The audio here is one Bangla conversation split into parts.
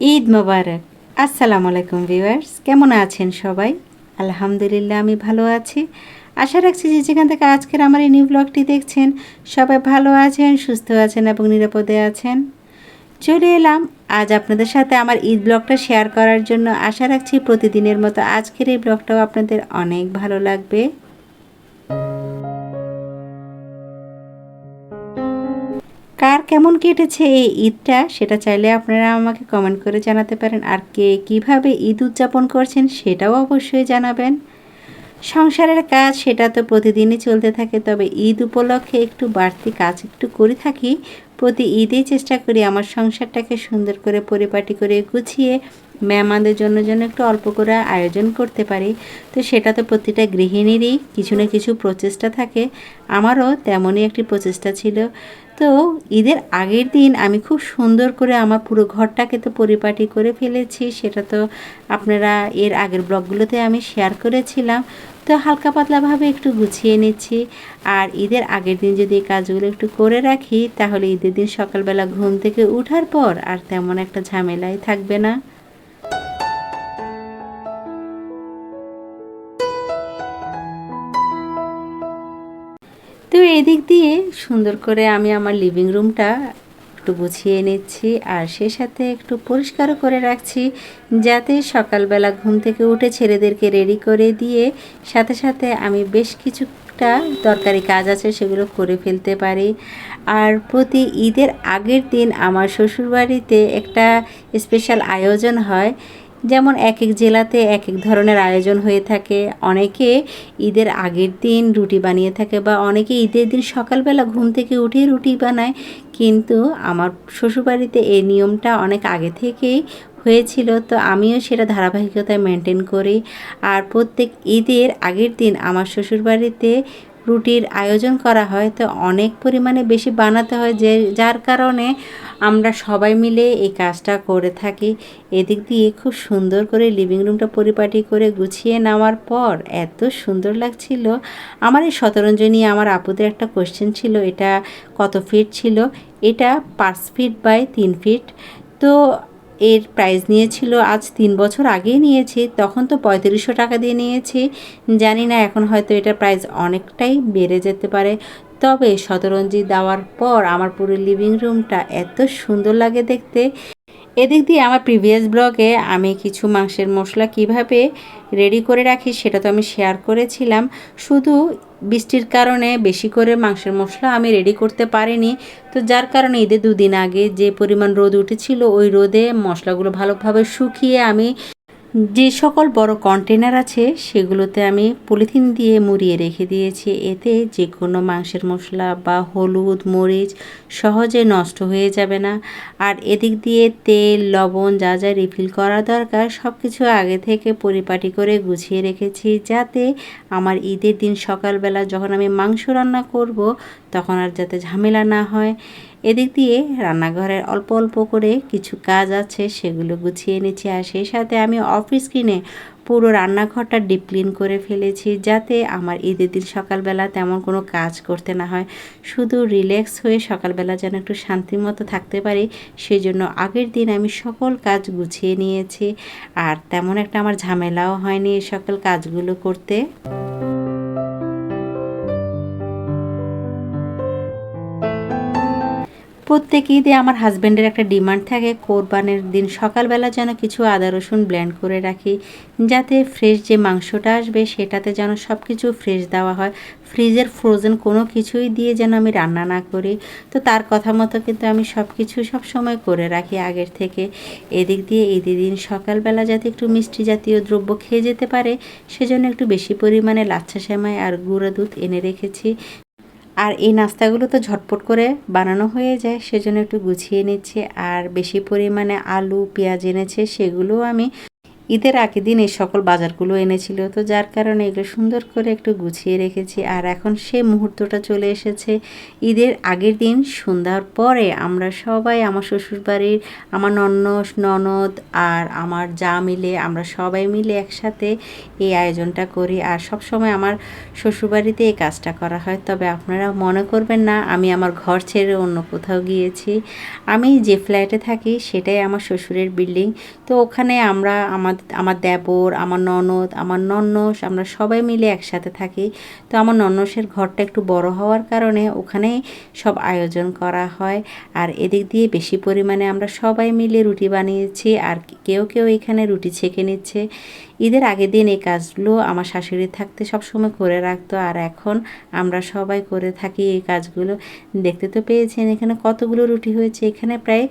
ঈদ মোবারক। আসসালামু আলাইকুম ভিউয়ার্স, কেমন আছেন সবাই? আলহামদুলিল্লাহ, আমি ভালো আছি। আশা রাখছি যে যেখান থেকে আজকের আমার এই নিউ ব্লগটি দেখছেন, সবাই ভালো আছেন, সুস্থ আছেন এবং নিরাপদে আছেন। চলে এলাম। আজ আপনাদের সাথে আমার ঈদ ব্লগটা শেয়ার করার জন্য আশা রাখছি প্রতিদিনের মতো আজকের এই ব্লগটাও আপনাদের অনেক ভালো লাগবে। কেমন কেটেছে এই ঈদটা সেটা চাইলে আপনারা আমাকে কমেন্ট করে জানাতে পারেন। আর কে কীভাবে ঈদ উদযাপন করছেন সেটাও অবশ্যই জানাবেন। সংসারের কাজ সেটা তো প্রতিদিনই চলতে থাকে, তবে ঈদ উপলক্ষে একটু বাড়তি কাজ একটু করে থাকি প্রতি ঈদেই চেষ্টা করি আমার সংসারটাকে সুন্দর করে পরিপাটি করে গুছিয়ে মেহমানদের জন্য যেন একটু অল্প করে আয়োজন করতে পারি। তো সেটা তো প্রতিটা গৃহিণীরই কিছু না কিছু প্রচেষ্টা থাকে। আমারও তেমনই একটি প্রচেষ্টা ছিল। তো ঈদের আগের দিন আমি খুব সুন্দর করে আমার পুরো ঘরটাকে তো পরিপাটি করে ফেলেছি। সেটা তো আপনারা এর আগের ব্লগগুলোতে আমি শেয়ার করেছিলাম। তো হালকা পাতলাভাবে একটু গুছিয়ে নিচ্ছি। আর ঈদের আগের দিন যদি এই কাজগুলো একটু করে রাখি, তাহলে ঈদের দিন সকালবেলা ঘুম থেকে উঠার পর আর তেমন একটা ঝামেলাই থাকবে না। তো এদিক দিয়ে সুন্দর করে আমি আমার লিভিং রুমটা একটু গুছিয়ে নিচ্ছি আর সে সাথে একটু পরিষ্কারও করে রাখছি যাতে সকালবেলা ঘুম থেকে উঠে ছেলেদেরকে রেডি করে দিয়ে সাথে সাথে আমি বেশ কিছুটা দরকারি কাজ আছে সেগুলো করে ফেলতে পারি। আর প্রতি ঈদের আগের দিন আমার শ্বশুরবাড়িতে একটা স্পেশাল আয়োজন হয়। যেমন এক এক জেলাতে এক এক ধরনের আয়োজন হয়ে থাকে। অনেকে ঈদের আগের দিন রুটি বানিয়ে থাকে বা অনেকে ঈদের দিন সকালবেলা ঘুম থেকে উঠে রুটি বানায়। কিন্তু আমার শ্বশুরবাড়িতে এই নিয়মটা অনেক আগে থেকেই হয়েছিল। তো আমিও সেটা ধারাবাহিকতায় মেনটেন করি। আর প্রত্যেক ঈদের আগের দিন আমার শ্বশুরবাড়িতে রুটির আয়োজন করা হয়, তো অনেক পরিমাণে বেশি বানাতে হয় যে, যার কারণে আমরা সবাই মিলে এই কাজটা করে থাকি। এদিক দিয়ে খুব সুন্দর করে লিভিং রুমটা পরিপাটি করে গুছিয়ে নেওয়ার পর এত সুন্দর লাগছিল। আমার এই শতরঞ্জনী আমার আপুদের একটা কোশ্চেন ছিল, এটা কত ফিট ছিল? এটা পাঁচ ফিট বাই তিন ফিট তো এর প্রাইস নিয়েছিল আজ তিন বছর আগেই নিয়েছি, তখন তো পঁয়ত্রিশশো টাকা দিয়ে নিয়েছি। জানি না এখন হয়তো এটার প্রাইস অনেকটাই বেড়ে যেতে পারে। তবে শতরঞ্জি দেওয়ার পর আমার পুরো লিভিং রুমটা এত সুন্দর লাগে দেখতে। এদিক দিয়ে আমার প্রিভিয়াস ব্লগে আমি কিছু মাংসের মশলা কীভাবে রেডি করে রাখি সেটা তো আমি শেয়ার করেছিলাম। শুধু বৃষ্টির কারণে বেশি করে মাংসের মশলা আমি রেডি করতে পারিনি। তো যার কারণে ঈদের দুদিন আগে যে পরিমাণ রোদ উঠেছিল, ওই রোদে মশলাগুলো ভালোভাবে শুকিয়ে আমি যে সকল বড় কন্টেনার আছে, সেগুলোতে আমি পলিথিন দিয়ে মুড়িয়ে রেখে দিয়েছি। এতে যে কোনো মাংসের মশলা বা হলুদ, মরিচ সহজে নষ্ট হয়ে যাবে না। আর এদিক দিয়ে তেল, লবণ যা যা রিফিল করা দরকার সব কিছু আগে থেকে পরিপাটি করে গুছিয়ে রেখেছি, যাতে আমার ঈদের দিন সকালবেলা যখন আমি মাংস রান্না করব তখন আর যাতে ঝামেলা না হয়। এদিক দিয়ে রান্নাঘরের অল্প অল্প করে কিছু কাজ আছে, সেগুলো গুছিয়ে নিচ্ছি আর সেই সাথে আমি অফিস স্ক্রিনে পুরো রান্নাঘরটা ডিপ ক্লিন করে ফেলেছি যাতে আমার ঈদের দিন সকালবেলা তেমন কোনো কাজ করতে না হয়। শুধু রিল্যাক্স হয়ে সকালবেলা যেন একটু শান্তির মতো থাকতে পারি সেই জন্য আগের দিন আমি সকল কাজ গুছিয়ে নিয়েছি। আর তেমন একটা আমার ঝামেলাও হয়নি এই সকল কাজগুলো করতে। প্রত্যেক ঈদে আমার হাজব্যান্ডের একটা ডিমান্ড থাকে। কোরবানের দিন সকালবেলা যেন কিছু আদা রসুন ব্লেন্ড করে রাখি, যাতে ফ্রেশ যে মাংসটা আসবে সেটাতে যেন সব কিছু ফ্রেশ দেওয়া হয়। ফ্রিজের ফ্রোজেন কোনো কিছুই দিয়ে যেন আমি রান্না না করি। তো তার কথা মতো কিন্তু আমি সব কিছু সব সময় করে রাখি আগের থেকে। এদিক দিয়ে ঈদের দিন সকালবেলা যাতে একটু মিষ্টি জাতীয় দ্রব্য খেয়ে যেতে পারে, সেজন্য একটু বেশি পরিমাণে লাচ্ছা সেমাই আর গুঁড়া দুধ এনে রেখেছি। আর এই নাস্তাগুলো তো ঝটপট করে বানানো হয়ে যায়, সেজন্য একটু গুছিয়ে নিচ্ছে। আর বেশি পরিমাণে আলু, পেঁয়াজ এনেছে, সেগুলোও আমি ঈদের আগের দিন এই সকল বাজারগুলো এনেছিল। তো যার কারণে এগুলো সুন্দর করে একটু গুছিয়ে রেখেছি। আর এখন সে মুহূর্তটা চলে এসেছে। ঈদের আগের দিন সন্ধ্যার পরে আমরা সবাই আমার শ্বশুরবাড়ির, আমার নন্নস ননদ আর আমার যা মিলে আমরা সবাই মিলে একসাথে এই আয়োজনটা করি। আর সব সময় আমার শ্বশুরবাড়িতে এই কাজটা করা হয়। তবে আপনারা মনে করবেন না, আমি আমার ঘর ছেড়ে অন্য কোথাও গিয়েছি। আমি যে ফ্ল্যাটে থাকি সেটাই আমার শ্বশুরের বিল্ডিং তো ওখানে আমরা আমার আমার দেবর, আমার ননদ, আমার নন্নস, আমরা সবাই মিলে একসাথে থাকি। তো আমার নন্নসের ঘরটা একটু বড় হওয়ার কারণে ওখানে সব আয়োজন করা হয়। আর এদিক দিয়ে বেশি পরিমাণে আমরা সবাই মিলে রুটি বানিয়েছি, আর কেউ কেউ এখানে রুটি ছেঁকে নিচ্ছে। ঈদের আগের দিন এই কাজগুলো আমার শাশুড়ি থাকতে সবসময় করে রাখতো। আর এখন আমরা সবাই করে থাকি এই কাজগুলো। দেখতে তো পেয়েছেন, এখানে কতগুলো রুটি হয়েছে? এখানে প্রায়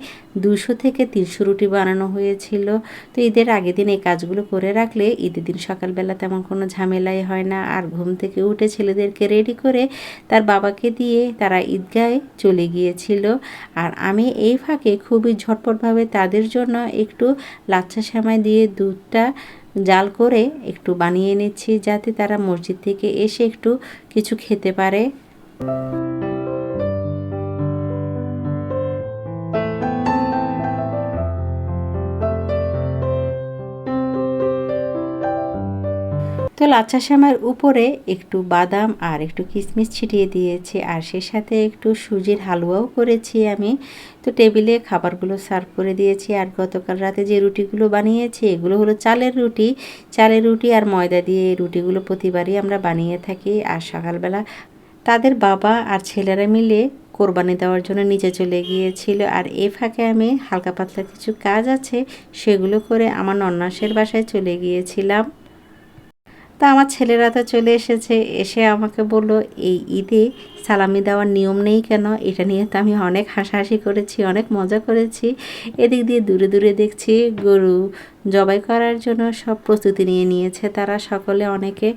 দুশো থেকে তিনশো রুটি বানানো হয়েছিল। তো ঈদের আগের দিন এই কাজগুলো করে রাখলে ঈদের দিন সকালবেলা তেমন কোনো ঝামেলাই হয় না। আর ঘুম থেকে উঠে ছেলেদেরকে রেডি করে তার বাবাকে দিয়ে তারা ঈদগায় চলে গিয়েছিল। আর আমি এই ফাঁকে খুবই ঝটপটভাবে তাদের জন্য একটু লাচ্ছা সেমাই দিয়ে দুধটা জাল করে একটু বানিয়ে নিচ্ছি যাতে তারা মসজিদ থেকে এসে একটু কিছু খেতে পারে। তো লাচ্ছা শ্যামার উপরে একটু বাদাম আর একটু কিশমিশ ছিটিয়ে দিয়েছি। আর সে সাথে একটু সুজির হালুয়াও করেছি আমি। তো টেবিলে খাবারগুলো সার্ভ করে দিয়েছি। আর গতকাল রাতে যে রুটিগুলো বানিয়েছি, এগুলো হলো চালের রুটি। চালের রুটি আর ময়দা দিয়ে এই রুটিগুলো প্রতিবারই আমরা বানিয়ে থাকি। আর সকালবেলা তাদের বাবা আর ছেলেরা মিলে কোরবানি দেওয়ার জন্য নিচে চলে গিয়েছিল। আর এ ফাঁকে আমি হালকা পাতলা কিছু কাজ আছে, সেগুলো করে আমার নন্নাসের বাসায় চলে গিয়েছিলাম। তা আমার ছেলেরা তো চলে এসেছে। এসে আমাকে বলল, এই ঈদে সালামি দেওয়ার নিয়ম নেই কেন? এটা নিয়ে তো আমি অনেক হাসাহাসি করেছি, অনেক মজা করেছি। এদিক দিয়ে দূরে দূরে দেখছি গরু জবাই করার জন্য সব প্রস্তুতি নিয়ে নিয়েছে তারা সকলে অনেকে।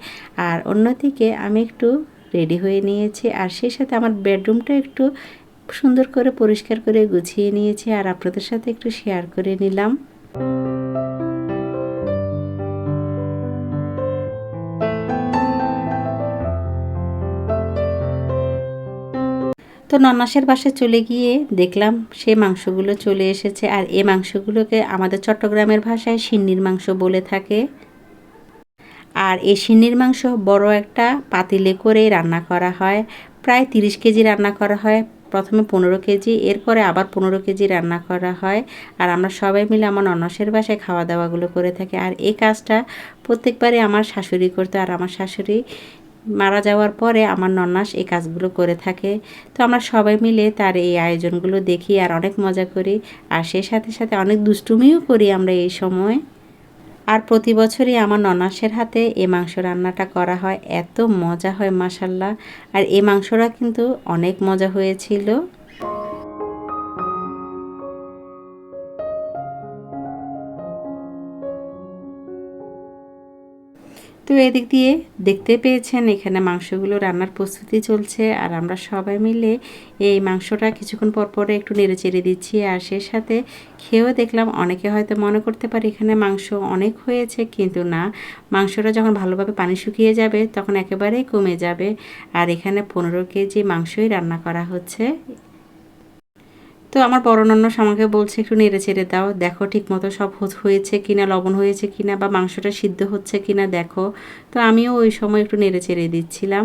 আর অন্যদিকে আমি একটু রেডি হয়ে নিয়েছি আর সেই সাথে আমার বেডরুমটা একটু সুন্দর করে পরিষ্কার করে গুছিয়ে নিয়েছি আর আপনাদের সাথে একটু শেয়ার করে নিলাম। তো নন্নাসের বাসায় চলে গিয়ে দেখলাম সে মাংসগুলো চলে এসেছে আর এই মাংসগুলোকে আমাদের চট্টগ্রামের ভাষায় সিন্নির মাংস বলে থাকে। আর এই সিন্নির মাংস বড় একটা পাতিলে করে রান্না করা হয়। প্রায় তিরিশ কেজি রান্না করা হয়। প্রথমে পনেরো কেজি, এরপরে আবার পনেরো কেজি রান্না করা হয়। আর আমরা সবাই মিলে আমার ননসের বাসায় খাওয়া দাওয়াগুলো করে থাকি। আর এই কাজটা প্রত্যেকবারই আমার শাশুড়ি করতো আর আমার শাশুড়ি মারা যাওয়ার পরে আমার নন্নাস এই কাজগুলো করে থাকে। তো আমরা সবাই মিলে তার এই আয়োজনগুলো দেখি আর অনেক মজা করি। আর সে সাথে সাথে অনেক দুষ্টুমিও করি আমরা এই সময়। আর প্রতি বছরই আমার ননাসের হাতে এ মাংস রান্নাটা করা হয়। এত মজা হয় মাসাল্লাহ আর এ মাংসটা কিন্তু অনেক মজা হয়েছিল। তো এদিক দিয়ে দেখতে পেয়েছেন, এখানে মাংসগুলো রান্নার প্রস্তুতি চলছে আর আমরা সবাই মিলে এই মাংসটা কিছুক্ষণ পর পরে একটু নেড়ে চেড়ে দিচ্ছি আর সে সাথে খেয়েও দেখলাম অনেকে হয়তো মনে করতে পারে এখানে মাংস অনেক হয়েছে কিন্তু না। মাংসটা যখন ভালোভাবে পানি শুকিয়ে যাবে তখন একেবারেই কমে যাবে। আর এখানে পনেরো কেজি মাংসই রান্না করা হচ্ছে। তো আমার নন্নস আমাকে বলছে, একটু নেড়ে চেড়ে দাও। দেখো ঠিক মতো সব হয়েছে কিনা, লবণ হয়েছে কিনা বা মাংসটা সিদ্ধ হচ্ছে কিনা, দেখো। তো আমিও ওই সময় একটু নেড়ে চেড়ে দিচ্ছিলাম।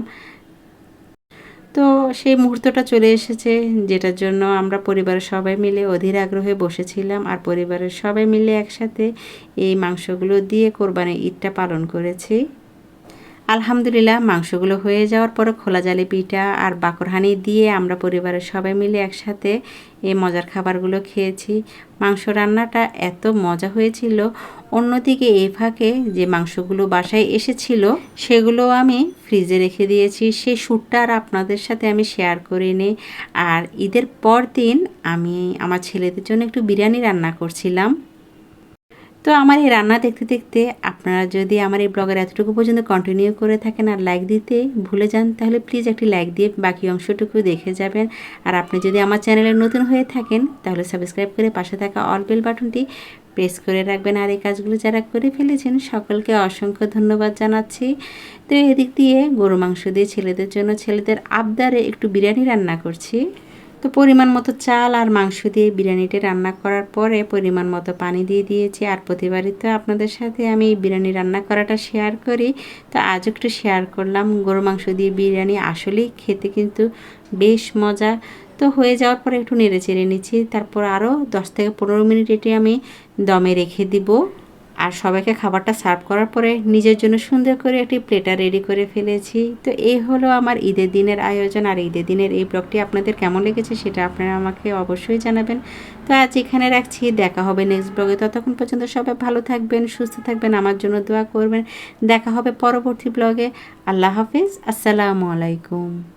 তো সেই মুহূর্তটা চলে এসেছে, যেটার জন্য আমরা পরিবারের সবাই মিলে অধীর আগ্রহে বসেছিলাম আর পরিবারের সবাই মিলে একসাথে এই মাংসগুলো দিয়ে কোরবানি ঈদটা পালন করেছি। আলহামদুলিল্লাহ, মাংসগুলো হয়ে যাওয়ার পরে খোলা জালি পিঠা আর বাকরহানি দিয়ে আমরা পরিবারের সবাই মিলে একসাথে এই মজার খাবারগুলো খেয়েছি। মাংস রান্নাটা এত মজা হয়েছিল। অন্যদিকে এ ফাঁকে যে মাংসগুলো বাসায় এসেছিল, সেগুলো আমি ফ্রিজে রেখে দিয়েছি। সেই শ্যুটটা আর আপনাদের সাথে আমি শেয়ার করে নিই আর ঈদের পর দিন আমি আমার ছেলেদের জন্য একটু বিরিয়ানি রান্না করছিলাম। তো আমার এই রান্না দেখতে দেখতে আপনারা যদি আমার এই ব্লগের এতটুকু পর্যন্ত কন্টিনিউ করে থাকেন আর লাইক দিতে ভুলে যান, তাহলে প্লিজ একটি লাইক দিয়ে বাকি অংশটুকু দেখে যাবেন। আর আপনি যদি আমার চ্যানেলে নতুন হয়ে থাকেন, তাহলে সাবস্ক্রাইব করে পাশে থাকা অল বেল বাটনটি প্রেস করে রাখবেন। আর এই কাজগুলো যারা করে ফেলেছেন, সকলকে অসংখ্য ধন্যবাদ জানাচ্ছি। তো এদিক দিয়ে গরু মাংস দিয়ে ছেলেদের জন্য ছেলেদের আবদারে একটু বিরিয়ানি রান্না করছি। তো পরিমাণ মতো চাল আর মাংস দিয়ে বিরিয়ানিটা রান্না করার পরে পরিমাণ মতো পানি দিয়ে দিয়েছি। আর প্রতিবারই তো আপনাদের সাথে আমি এই বিরিয়ানি রান্না করাটা শেয়ার করি। তো আজ একটু শেয়ার করলাম গরু মাংস দিয়ে বিরিয়ানি আসলেই খেতে কিন্তু বেশ মজা। তো হয়ে যাওয়ার পরে একটু নেড়ে চেড়ে নিচ্ছি, তারপর আরও দশ থেকে পনেরো মিনিট এটি আমি দমে রেখে দিব। আর সবাইকে খাবারটা সার্ভ করার পরে নিজের জন্য সুন্দর করে একটি প্লেটার রেডি করে ফেলেছি। তো এই হলো আমার ঈদের দিনের আয়োজন। আর ঈদের দিনের এই ব্লগটি আপনাদের কেমন লেগেছে সেটা আপনারা আমাকে অবশ্যই জানাবেন। তো আজ এখানে রাখছি। দেখা হবে নেক্সট ব্লগে ততক্ষণ পর্যন্ত সবাই ভালো থাকবেন, সুস্থ থাকবেন, আমার জন্য দোয়া করবেন। দেখা হবে পরবর্তী ব্লগে আল্লাহ হাফিজ। আসসালামু আলাইকুম।